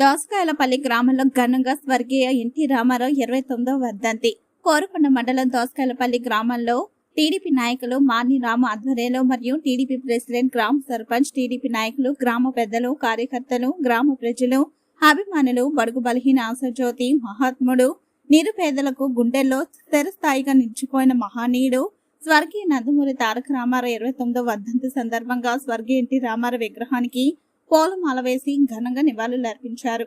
దోసకాయలపల్లి గ్రామంలో ఘనంగా స్వర్గీయ ఎన్టీ రామారావు ఇరవై తొమ్మిదవ వర్ధంతి. కోరుకొండ మండలం దోసకాయలపల్లి గ్రామంలో టీడీపీ నాయకులు మాని రాము ఆధ్వర్యంలో మరియు టీడీపీ ప్రెసిడెంట్ గ్రామ సర్పంచ్ టీడీపీ నాయకులు గ్రామ పెద్దలు కార్యకర్తలు గ్రామ ప్రజలు అభిమానులు బడుగు బలహీన ఆశజ్యోతి మహాత్ముడు నిరుపేదలకు గుండెల్లో స్థిరస్థాయిగా నిలిచిపోయిన మహానీయుడు స్వర్గీయ నందమూరి తారక రామారావు ఇరవై తొమ్మిదవ వర్ధంతి సందర్భంగా స్వర్గీయ ఎన్టీ రామారావు విగ్రహానికి పూలమాల వేసి ఘనంగా నివాళులు అర్పించారు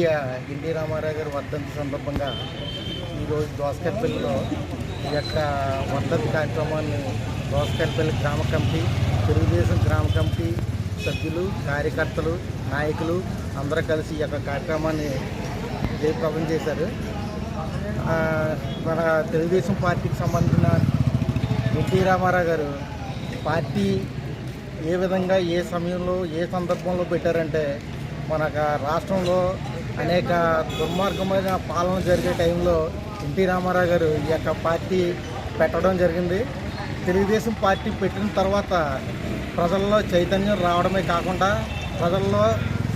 ఉండదు ఎన్టీ రామారావు గారి వర్ధంతి సందర్భంగా ఈరోజు దోసకల్పల్లిలో ఈ యొక్క వర్ధంతి కార్యక్రమాన్ని దోసకల్పల్లి గ్రామ కమిటీ తెలుగుదేశం గ్రామ కమిటీ సభ్యులు కార్యకర్తలు నాయకులు అందరూ కలిసి ఈ యొక్క కార్యక్రమాన్ని జయప్రదం చేశారు. మన తెలుగుదేశం పార్టీకి సంబంధించిన ఎన్టీ రామారావు గారు పార్టీ ఏ విధంగా ఏ సమయంలో ఏ సందర్భంలో పెట్టారంటే మన రాష్ట్రంలో అనేక దుర్మార్గమైన పాలన జరిగే టైంలో ఎన్టీ రామారావు గారు ఈ యొక్క పార్టీ పెట్టడం జరిగింది. తెలుగుదేశం పార్టీ పెట్టిన తర్వాత ప్రజల్లో చైతన్యం రావడమే కాకుండా ప్రజల్లో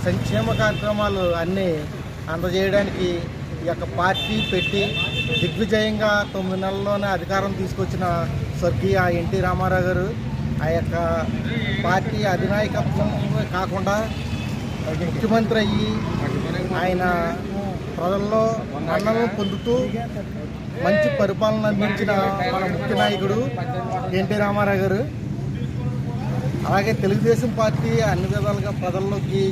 సంక్షేమ కార్యక్రమాలు అన్నీ అందజేయడానికి ఈ యొక్క పార్టీ పెట్టి దిగ్విజయంగా తొమ్మిది నెలల్లోనే అధికారం తీసుకొచ్చిన స్వర్గీయ ఎన్టీ రామారావు గారు. ఆ యొక్క పార్టీ అధినాయకత్వం కాకుండా ముఖ్యమంత్రి అయ్యి ఆయన ప్రజల్లో మన్నలను పొందుతూ మంచి పరిపాలన అందించిన మన ముఖ్య నాయకుడు ఎన్టీ రామారావు గారు. అలాగే తెలుగుదేశం పార్టీ అన్ని విధాలుగా ప్రజల్లోకి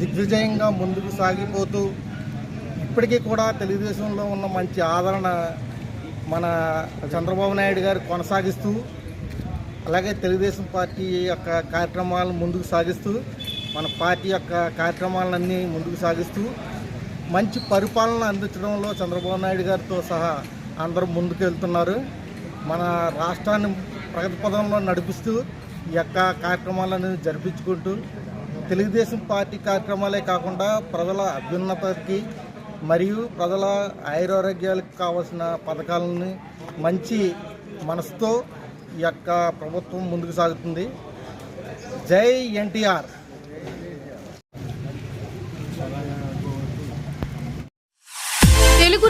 దిగ్విజయంగా ముందుకు సాగిపోతూ ఇప్పటికీ కూడా తెలుగుదేశంలో ఉన్న మంచి ఆదరణ మన చంద్రబాబు నాయుడు గారు కొనసాగిస్తూ అలాగే తెలుగుదేశం పార్టీ యొక్క కార్యక్రమాలను ముందుకు సాగిస్తూ మన పార్టీ యొక్క కార్యక్రమాలన్నీ ముందుకు సాగిస్తూ మంచి పరిపాలన అందించడంలో చంద్రబాబు నాయుడు గారితో సహా అందరూ ముందుకు వెళ్తున్నారు. మన రాష్ట్రాన్ని ప్రగతి పదంలో నడిపిస్తూ ఈ యొక్క కార్యక్రమాలను జరిపించుకుంటూ తెలుగుదేశం పార్టీ కార్యక్రమాలే కాకుండా ప్రజల అభ్యున్నతకి మరియు ప్రజల ఆయురారోగ్యాలకు కావాల్సిన పథకాలని మంచి మనసుతో ఈ యొక్క ప్రభుత్వం ముందుకు సాగుతుంది. జై ఎన్టీఆర్.